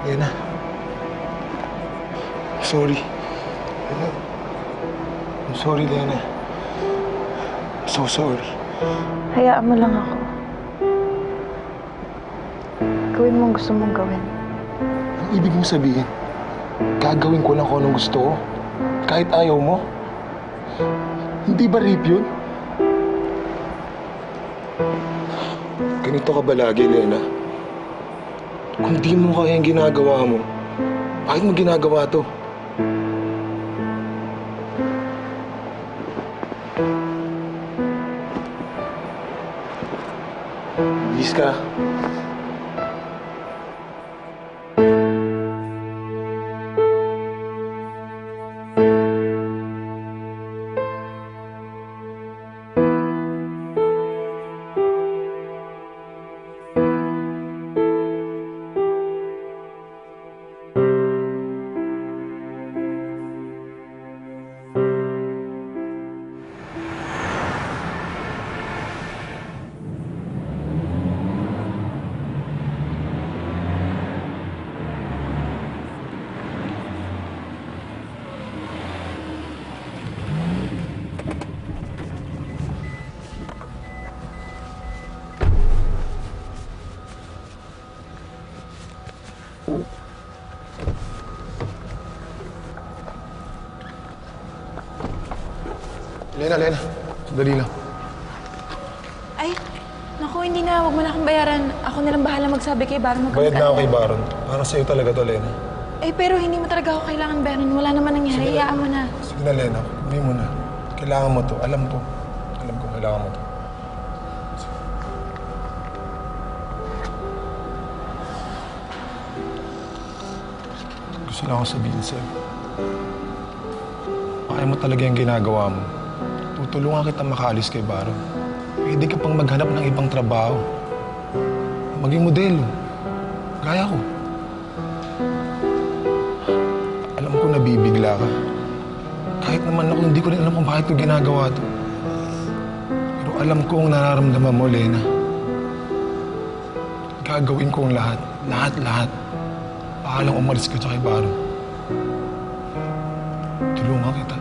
Lena. Sorry. Lena. I'm sorry, Lena. So sorry. Hayaan mo lang ako. Gawin mo ang gusto mong gawin. Ang ibig mo sabihin, gagawin ko lang kung anong gusto ko. Kahit ayaw mo. Hindi ba rape yun? Ganito ka ba lagi, Lena? Kung di mo kaya ang ginagawa mo, bakit mo ginagawa to? Bis ka. Lena, Lena. Sandali lang. Ay, naku, hindi na. Huwag mo na akong bayaran. Ako na lang bahala magsabi kay Baron. Kang Bayad na ako kay Baron. Para sa'yo talaga to, Lena. Eh, pero hindi mo talaga ako kailangan bayaran. Wala naman nangyari. Sige na. Hayaan mo na. Sige na, Lena. Hindi mo na. Kailangan mo to. Alam ko. Alam ko, kailangan mo to. Gusto lang akong sabihin sa'yo. Kaya mo talaga yung ginagawa mo. Tutulungan kita makaalis kay Baron. Pwede ka pang maghanap ng ibang trabaho. Maging modelo. Gaya ko. Alam ko nabibigla ka. Kahit naman ako, hindi ko rin alam kung bakit ko ginagawa to. Pero alam ko ang nararamdaman mo, Lena. Gagawin ko ang lahat. Lahat, lahat. Paalang umalis ka sa kay Baron. Tulungan kita.